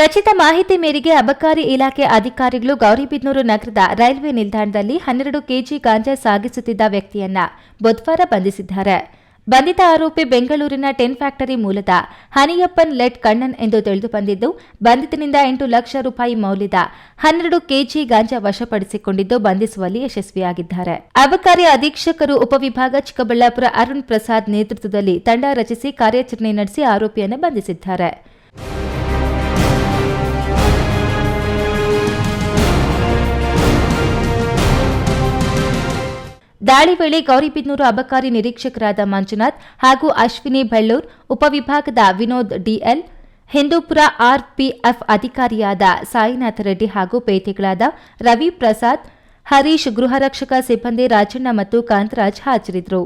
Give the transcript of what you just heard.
ಖಚಿತ ಮಾಹಿತಿ ಮೇರೆಗೆ ಅಬಕಾರಿ ಇಲಾಖೆ ಅಧಿಕಾರಿಗಳು ಗೌರಿಬಿದನೂರು ನಗರದ ರೈಲ್ವೆ ನಿಲ್ದಾಣದಲ್ಲಿ ಹನ್ನೆರಡು ಕೆಜಿ ಗಾಂಜಾ ಸಾಗಿಸುತ್ತಿದ್ದ ವ್ಯಕ್ತಿಯನ್ನ ಬುಧವಾರ ಬಂಧಿಸಿದ್ದಾರೆ. ಬಂಧಿತ ಆರೋಪಿ ಬೆಂಗಳೂರಿನ ಟೆನ್ ಫ್ಯಾಕ್ಟರಿ ಮೂಲದ ಹನಿಯಪ್ಪನ್ ಲೆಟ್ ಕಣ್ಣನ್ ಎಂದು ತಿಳಿದು ಬಂದಿದ್ದು ಬಂಧಿತನಿಂದ ಎಂಟು ಲಕ್ಷ ರೂಪಾಯಿ ಮೌಲ್ಯದ ಹನ್ನೆರಡು ಕೆಜಿ ಗಾಂಜಾ ವಶಪಡಿಸಿಕೊಂಡಿದ್ದು ಬಂಧಿಸುವಲ್ಲಿ ಯಶಸ್ವಿಯಾಗಿದ್ದಾರೆ. ಅಬಕಾರಿ ಅಧೀಕ್ಷಕರು ಉಪವಿಭಾಗ ಚಿಕ್ಕಬಳ್ಳಾಪುರ ಅರುಣ್ ಪ್ರಸಾದ್ ನೇತೃತ್ವದಲ್ಲಿ ತಂಡ ರಚಿಸಿ ಕಾರ್ಯಾಚರಣೆ ನಡೆಸಿ ಆರೋಪಿಯನ್ನು ಬಂಧಿಸಿದ್ದಾರೆ. ದಾಳಿ ವೇಳೆ ಗೌರಿಬಿದನೂರು ಅಬಕಾರಿ ನಿರೀಕ್ಷಕರಾದ ಮಂಜುನಾಥ್ ಹಾಗೂ ಅಶ್ವಿನಿ ಬೆಳ್ಳೂರ್, ಉಪವಿಭಾಗದ ವಿನೋದ್ ಡಿಎಲ್, ಹಿಂದೂಪುರ ಆರ್ಪಿಎಫ್ ಅಧಿಕಾರಿಯಾದ ಸಾಯಿನಾಥ ರೆಡ್ಡಿ ಹಾಗೂ ಪೇಟೆಗಳಾದ ರವಿ ಪ್ರಸಾದ್ ಹರೀಶ್ ಗೃಹರಕ್ಷಕ ಸಿಬ್ಬಂದಿ ರಾಜಣ್ಣ ಮತ್ತು ಕಾಂತರಾಜ್ ಹಾಜರಿದ್ದರು.